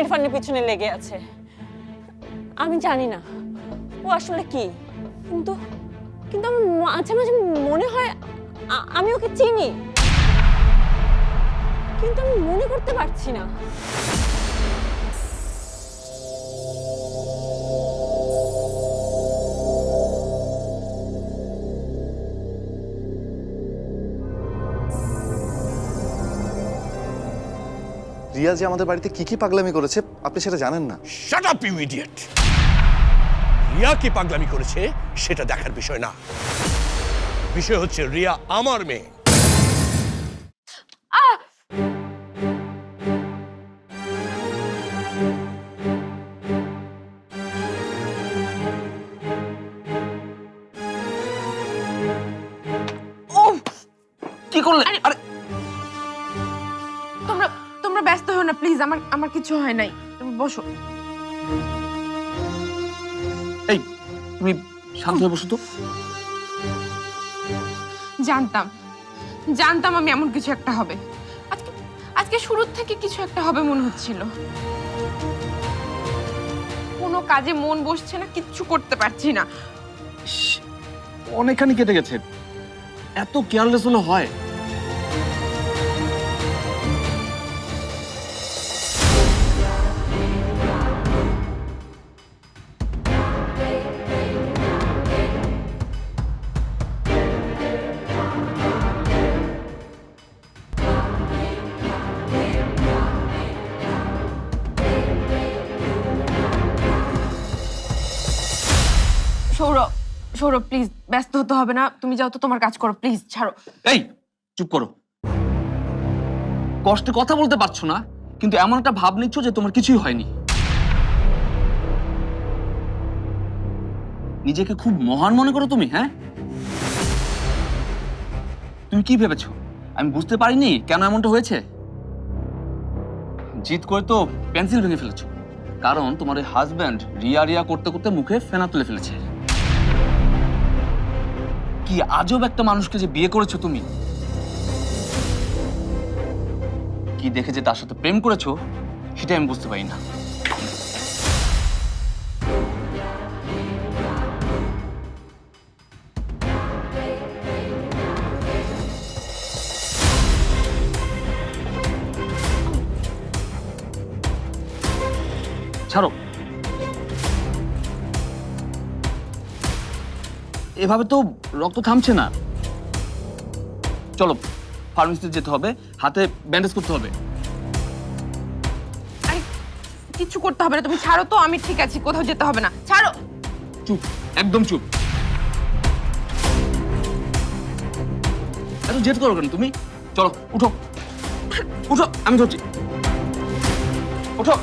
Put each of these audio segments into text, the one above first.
ইরফানের পিছনে লেগে আছে। আমি জানি না, ও আসলে কি। কিন্তু কিন্তু আমার মাঝে মাঝে মনে হয় আমি ওকে চিনি। কিন্তু আমি মনে করতে পারছি না। রিয়া যে আমাদের বাড়িতে কি কি পাগলামি করেছে, আপনি সেটা জানেন না। Shut up you idiot Riya কি পাগলামি করেছে, সেটা দেখার বিষয় না। বিষয় হচ্ছে, রিয়া আমার মেয়ে। কিছু হয় নাই। তুমি বসো। এই তুমি শান্ত হয়ে বসো তো। জানতাম। জানতাম আমি এমন কিছু একটা হবে। আজকে আজকে শুরুর থেকে কিছু একটা হবে মনে হচ্ছিল। কোনো কাজে মন বসছে না কিচ্ছু করতে পারছি না। অনেকখানি কেটে গেছে। এত কেয়ারলেস হলে হয়। সৌরভ সৌরভ প্লিজ ব্যস্ত হতে হবে না। তুমি যাও তো, তোমার কাজ করো প্লিজ ছাড়ো। এই, চুপ করো। কষ্টে কথা বলতে পারছ না, কিন্তু এমন একটা ভাব নিচ্ছ যে তোমার কিছুই হয়নি। নিজেকে খুব মহান মনে করো তুমি হ্যাঁ? তুমি কি ভেবেছো? আমি বুঝতে পারিনি কেন এমনটা হয়েছে। জিত করে তো পেন্সিল ভেঙে ফেলেছো। কারণ তোমার হাজব্যান্ড রিয়া রিয়া করতে করতে মুখে ফেনা তুলে ফেলেছে। কি আজব একটা মানুষকে যে বিয়ে করেছ তুমি? কি দেখে যে তার সাথে প্রেম করেছ সেটা আমি বুঝতে পারি না। ছাড়ো। এভাবে তো রক্ত থামছে না। চলো ফার্মেসিতে যেতে হবে হাতে ব্যান্ডেজ করতে হবে। আরে কিচ্ছু করতে হবে না তুমি ছাড়ো তো আমি ঠিক আছি কোথাও যেতে হবে না। ছাড়ো। চুপ একদম চুপ। এত জেদ করো কেন তুমি? চলো উঠো। উঠো আমি ধরছি। উঠো।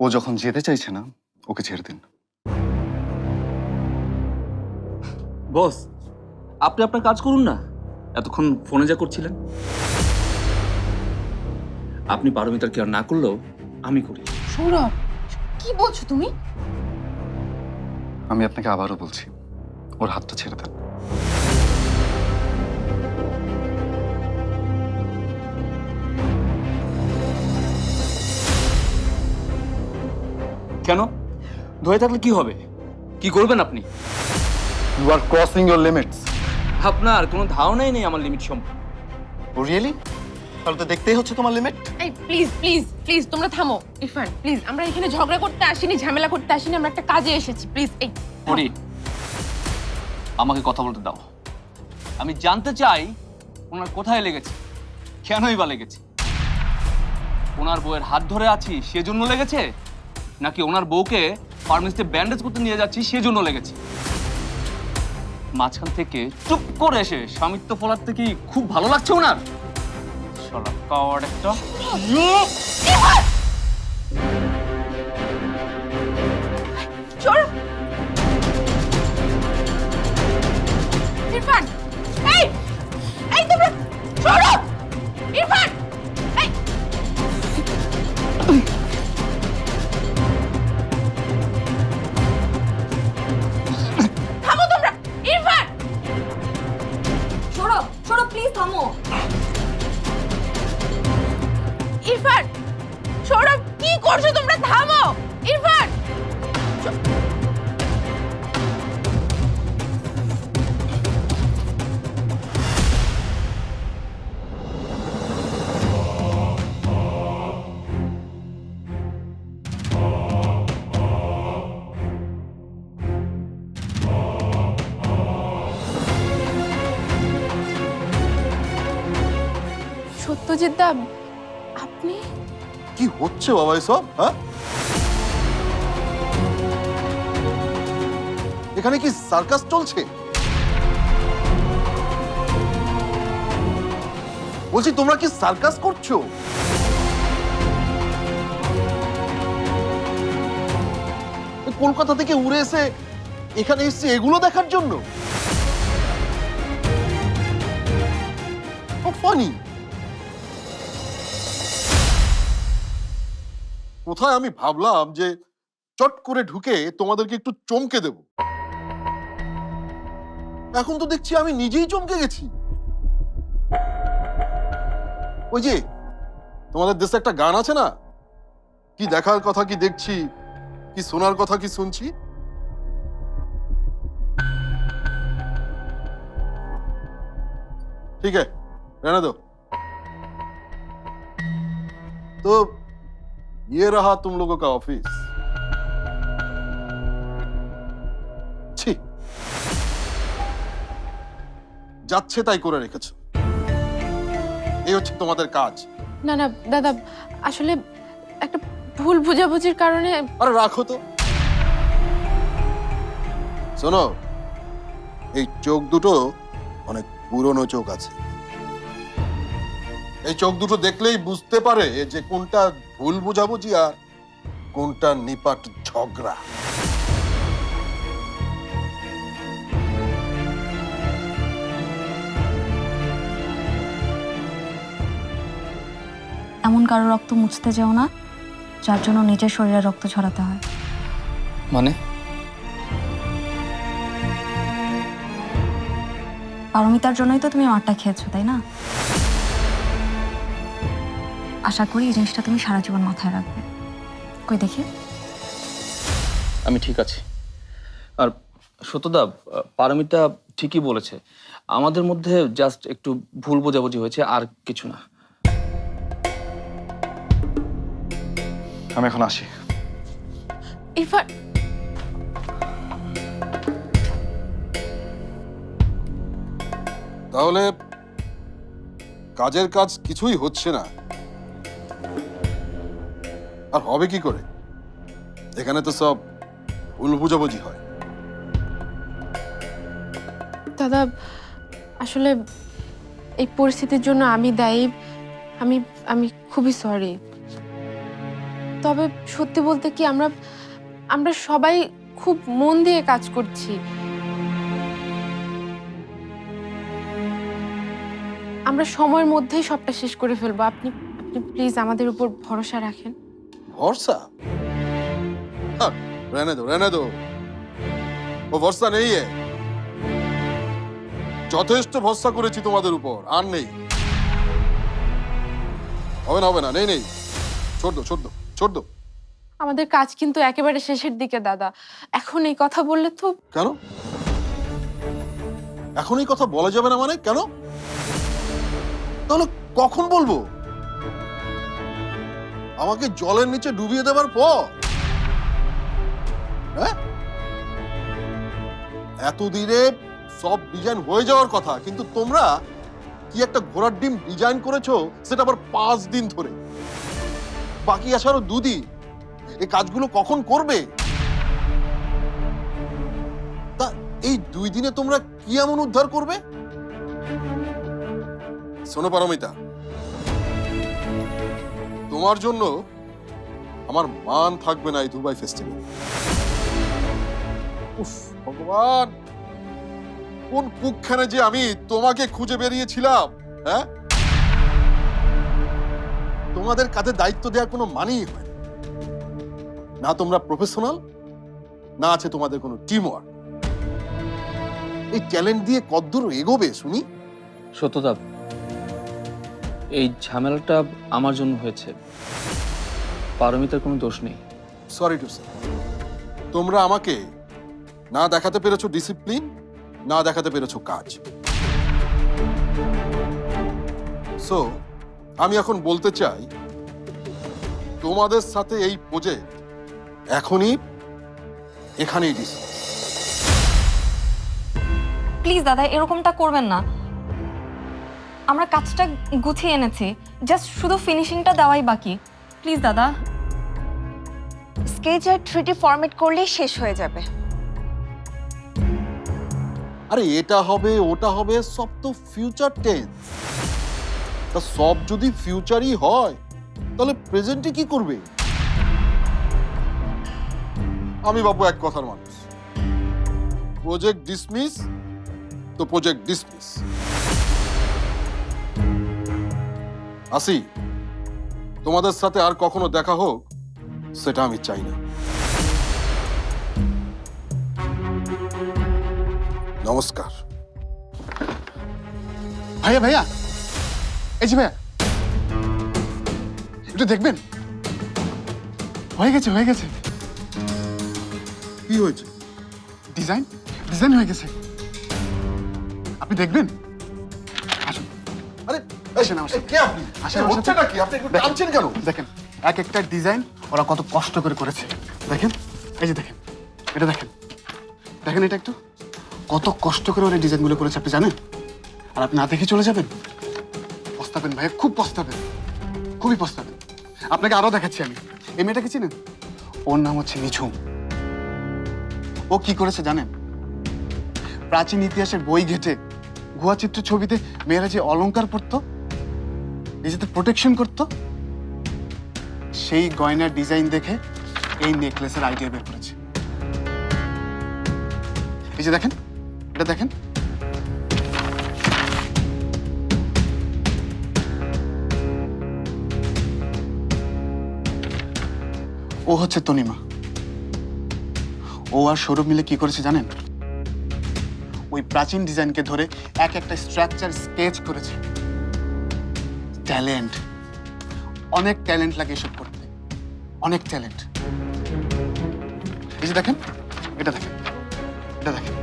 ও যখন যেতে চাইছে না ওকে ছেড়ে দিন। বস আপনি আপনার কাজ করুন না। এতক্ষণ ফোনে যা করছিলেন। আপনি পারমিতার কেয়ার না করলেও আমি করি। সৌরভ কি বলছো তুমি? আমি আপনাকে আবারও বলছি ওর হাতটা ছেড়ে দেন। কেন? ধরে থাকলে কি হবে? কি করবেন আপনি? You are crossing your limits আপনার কোনো ধারণাই নেই আমার লিমিট সম্পর্কে। ও রিয়েলি তাহলে তো দেখতেই হচ্ছে তোমার লিমিট এই প্লিজ প্লিজ প্লিজ তোমরা থামো। ইরফান প্লিজ আমরা এখানে ঝগড়া করতে আসিনি ঝামেলা করতে আসিনি আমরা একটা কাজে এসেছি প্লিজ এই করি আমাকে কথা বলতে দাও। আমি জানতে চাই ওনার কোথায় লেগেছে কেনই বা লেগেছে। ওনার বউয়ের হাত ধরে আছি সেজন্য লেগেছে? নাকি ওনার বউকে ফার্মেসিতে ব্যান্ডেজ করতে নিয়ে যাচ্ছি সেজন্য লেগেছে। মাঝখান থেকে চুপ করে এসে স্বামিত্ব ফলার থেকে খুব ভালো লাগছে ওনার? একটা। কি করছ তোমরা? থামো! ইরফান! সত্যজিৎ দা হচ্ছে বাবা এসব হ্যাঁ? এখানে কি সার্কাস চলছে? বলছি, তোমরা কি সার্কাস করছ? কলকাতা থেকে উড়ে এসে এখানে এসছে এগুলো দেখার জন্য? ফানি কোথায় আমি ভাবলাম যে চট করে ঢুকে তোমাদেরকে একটু চমকে দেব। এখন তো দেখছি আমি নিজেই চমকে গেছি। ওই যে, তোমাদের দেশে একটা গান আছে না? কি দেখার কথা কি দেখছি? কি শোনার কথা কি শুনছি? ঠিক আছে দো তো ये रहा तुम लोगों का ऑफिस ছি যাচ্ছে তাই করে রেখেছো এই হচ্ছে তোমাদের কাজ না না দাদা আসলে একটা ভুল বোঝাবুঝির কারণে আরে রাখো তো শোনো এই চোখ দুটো অনেক পুরনো চোখ আছে এই চোখ দুটো দেখলেই বুঝতে পারে যে কোনটা ভুল বুঝাবুঝি আর? কোনটা নিপাট ঝগড়া? এমন কারও রক্ত মুছতে যেও না যার জন্য নিজের শরীরে রক্ত ছড়াতে হয়। মানে? পারমিতার জন্যই তো তুমি মারটা খেয়েছো তাই না? আশা করি এই জিনিসটা তুমি সারা জীবন মাথায় রাখবে। কই দেখি। আমি ঠিক আছি। আর সত্যদা পারমিতা ঠিকই বলেছে। আমাদের মধ্যে জাস্ট একটু ভুল বোঝাবুঝি হয়েছে আর কিছু না। আমি এখন আসি। ইরফান তাহলে কাজের কাজ কিছুই হচ্ছে না। আর হবে কি করে? এখানে তো সব ভুল বুঝাবুঝি হয়। দাদা, আসলে এই পরিস্থিতির জন্য আমি দায়ী। আমি আমি খুবই সরি তবে সত্যি বলতে কি আমরা আমরা সবাই খুব মন দিয়ে কাজ করছি। আমরা সময়ের মধ্যেই সবটা শেষ করে ফেলব। আপনি আপনি প্লিজ আমাদের উপর ভরসা রাখেন। ভরসা হ্যাঁ, रहने दो रहने दो ও ভরসা নেই এ। যথেষ্ট ভরসা করেছি তোমাদের উপর আর নেই হবে না হবে না নেই নেই ছোট দো ছোট দো ছোট দো আমাদের কাজ কিন্তু একেবারে শেষের দিকে দাদা এখন এই কথা বললে তো কেন এখন এই কথা বলা যাবে না মানে কেন তাহলে কখন বলবো আমাকে জলের নিচে ডুবিয়ে দেবার পর। হ্যাঁ? এতদিনে সব ডিজাইন হয়ে যাওয়ার কথা, কিন্তু তোমরা কি একটা ঘোড়ার ডিম ডিজাইন করেছ সেটা আবার পাঁচ দিন ধরে। বাকি আরও দুদিন। এই কাজগুলো কখন করবে? তা এই দুই দিনে তোমরা কি এমন উদ্ধার করবে? শোনো পারমিতা তোমার জন্য আমার মান থাকবে না এই দুবাই ফেস্টিভ্যাল উফ, ভগবান! কোন কুকখানে যে আমি তোমাকে খুঁজে বেরিয়েছিলাম হ্যাঁ? তোমাদের কাছে দায়িত্ব দেওয়ার কোনো মানেই হয় না। তোমরা প্রফেশনাল না আছে তোমাদের কোনো টিম ওয়ার্ক এই ট্যালেন্ট দিয়ে কদ্দূর এগোবে, শুনি? সত্যদা এই ঝামেলাটা আমার জন্য হয়েছে। পারমিতার কোনো দোষ নেই। সরি টু সে তোমরা আমাকে না দেখাতে পেরেছ ডিসিপ্লিন না দেখাতে পেরেছ কাজ। সো আমি এখন বলতে চাই তোমাদের সাথে এই প্রজেক্ট এখনই এখানেই ডিসিপ্লিন প্লিজ দাদা এরকমটা করবেন না। আমরা কাজটা গুছিয়ে এনেছি। জাস্ট শুধু ফিনিশিংটা দেওয়াই বাকি। প্লিজ দাদা। স্কেচ আর থ্রিটি ফরম্যাট করলেই শেষ হয়ে যাবে। আরে এটা হবে ওটা হবে সব তো ফিউচার টেন্স তা সব যদি ফিউচারই হয় তাহলে প্রেজেন্টে কি করবে? আমি বাবু এক কথার মানুষ। প্রজেক্ট ডিসমিস তো প্রজেক্ট ডিসমিস আসি তোমাদের সাথে আর কখনো দেখা হোক সেটা আমি চাই না। নমস্কার। ভাইয়া ভাইয়া এই যে ভাইয়া একটু দেখবেন? হয়ে গেছে হয়ে গেছে। কি হয়েছে? ডিজাইন ডিজাইন হয়ে গেছে। আপনি দেখবেন? আসেন আমার সাথে। কে আপনি? আসেন এ, আমার হচ্ছে আপনি একটু দেখেন। টানছেন কেন? দেখেন এক একটা ডিজাইন ওরা কত কষ্ট করে করেছে। দেখেন এই যে দেখেন এটা দেখেন। দেখেন এটা একটু। কত কষ্ট করে ওরা ডিজাইনগুলো করেছে আপনি জানেন? আর আপনি না দেখে চলে যাবেন? পস্তাবেন ভাইয়া খুব পস্তাবেন। খুবই পস্তাবেন। আপনাকে আরও দেখাচ্ছি আমি। এই মেয়েটাকে চিনেন? ওর নাম হচ্ছে নিঝুম ও কি করেছে জানেন? প্রাচীন ইতিহাসের বই ঘেটে গুহা চিত্র ছবিতে মেয়েরা যে অলংকার পরতো নিজেদের প্রোটেকশন করতো, সেই গয়নার ডিজাইন দেখে এই নেকলেসের আইডিয়া বের করেছে। এই যে দেখেন, এটা দেখেন। ও হচ্ছে তনিমা। ও আর সৌরভ মিলে কি করেছে জানেন? ওই প্রাচীন ডিজাইনকে ধরে এক একটা স্ট্রাকচার স্কেচ করেছে। ট্যালেন্ট। অনেক ট্যালেন্ট লাগে এসব করতে। অনেক ট্যালেন্ট। এই যে দেখেন, এটা দেখেন এটা দেখেন।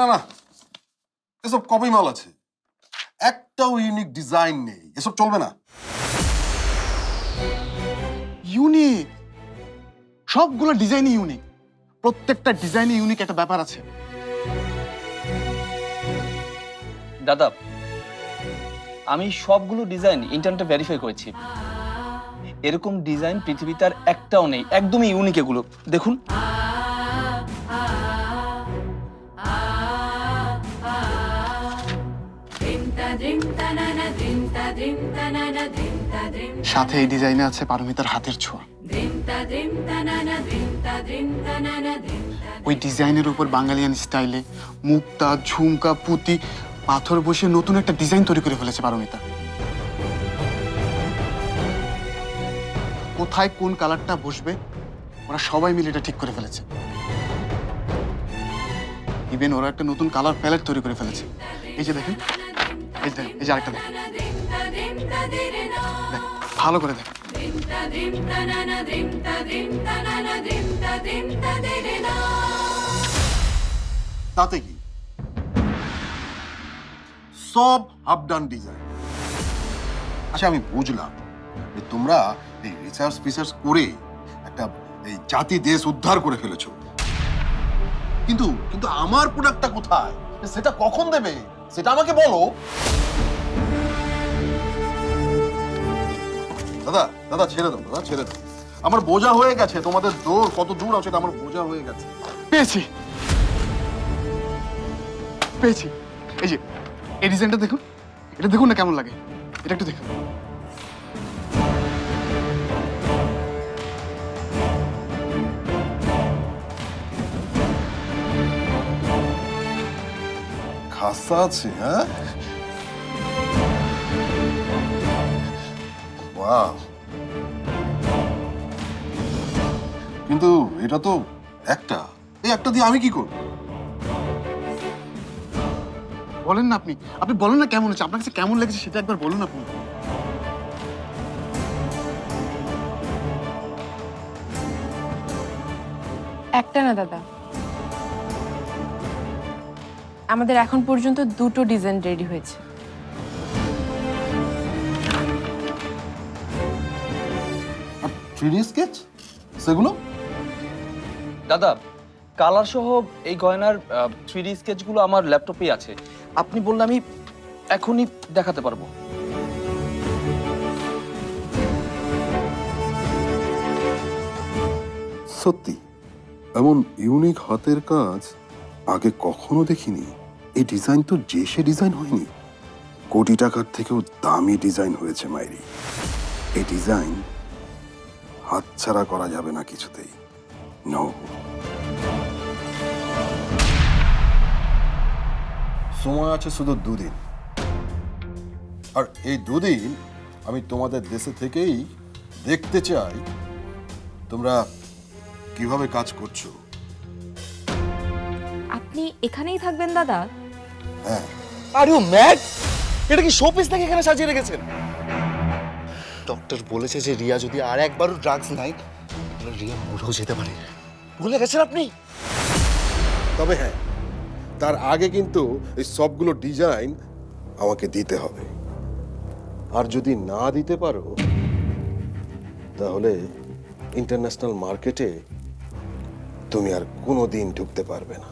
না না, এসব কপি মাল আছে। একটাও ইউনিক ডিজাইন নেই। এসব চলবে না। ইউনিক সবগুলো ডিজাইনই ইউনিক প্রত্যেকটা ডিজাইনে ইউনিক একটা ব্যাপার আছে। দাদা, আমি সবগুলো ডিজাইন ইন্টারনেটে ভেরিফাই করেছি। এরকম ডিজাইন পৃথিবীতে আর একটাও নেই, একদমই ইউনিক এগুলো। দেখুন। সাথে এই ডিজাইনে আছে পারমিতার হাতের ছোঁয়া। ওই ডিজাইনের উপর বাঙালিয়ান স্টাইলে মুক্তা, ঝুমকা, পুঁতি পাথর বসে নতুন একটা ডিজাইন তৈরি করে ফেলেছে পারমিতা। কোথায় কোন কালারটা বসবে ওরা সবাই মিলে এটা ঠিক করে ফেলেছে। ইভেন ওরা একটা নতুন কালার প্যালেট তৈরি করে ফেলেছে। এই যে দেখেন এই যে এই যে আরেকটা দেখ, ভালো করে দেখেন। তাতে কি? সব হাফ ডান ডিজাইন আচ্ছা আমি বুঝলাম যে তোমরা এই রিসার্চ ফিসার্চ করে একটা এই জাতি দেশ উদ্ধার করে ফেলেছো। কিন্তু কিন্তু আমার প্রোডাক্টটা কোথায়? সেটা কখন দেবে? সেটা আমাকে বলো। দাদা দাদা, ছেড়ে দাও, দাদা, ছেড়ে দাও। আমার বোঝা হয়ে গেছে, তোমাদের দৌড় কত দূর আছে আমার বোঝা হয়ে গেছে। পেয়েছি। পেয়েছি। এই যে এই ডিজাইনটা দেখুন। এটা দেখুন না কেমন লাগে। এটা একটু দেখুন। খাসা আছে হ্যাঁ? কিন্তু এটা তো একটা। এই একটা দিয়ে আমি কি করব? বলেন না আপনি। আপনি বলেন না কেমন হচ্ছে আপনার কাছে কেমন লেগেছে সেটা একবার বলুন আপনি। একটা না দাদা। আমাদের এখন পর্যন্ত দুটো ডিজাইন রেডি হয়েছে। স্কেচ সেগুলো? দাদা কালার সহ এই গয়নার থ্রি ডি স্কেচগুলো আমার ল্যাপটপেই আছে। আপনি বললে আমি এখনই দেখাতে পারব। সত্যি, এমন ইউনিক হাতের কাজ আগে কখনো দেখিনি। এই ডিজাইন তো যে সে ডিজাইন হয়নি। কোটি টাকার থেকেও দামি ডিজাইন হয়েছে, মাইরি। এই ডিজাইন হাতছাড়া করা যাবে না কিছুতেই। নো সময় আছে শুধু দুদিন। আর এই দুদিন আমি তোমাদের দেশে থেকেই দেখতে চাই তোমরা কীভাবে কাজ করছ। আপনি এখানেই থাকবেন দাদা? হ্যাঁ। আর ইউ ম্যাড এটা কি শোপিস থেকে এখানে সাজিয়ে রেখেছেন? ডক্টর বলেছে যে রিয়া যদি আর একবারও ড্রাগস নাই তাহলে রিয়া মরেও যেতে পারে। ভুলে গেছেন আপনি? তবে হ্যাঁ তার আগে কিন্তু এই সবগুলো ডিজাইন আমাকে দিতে হবে। আর যদি না দিতে পারো, তাহলে ইন্টারন্যাশনাল মার্কেটে তুমি আর কোনো দিন ঢুকতে পারবে না।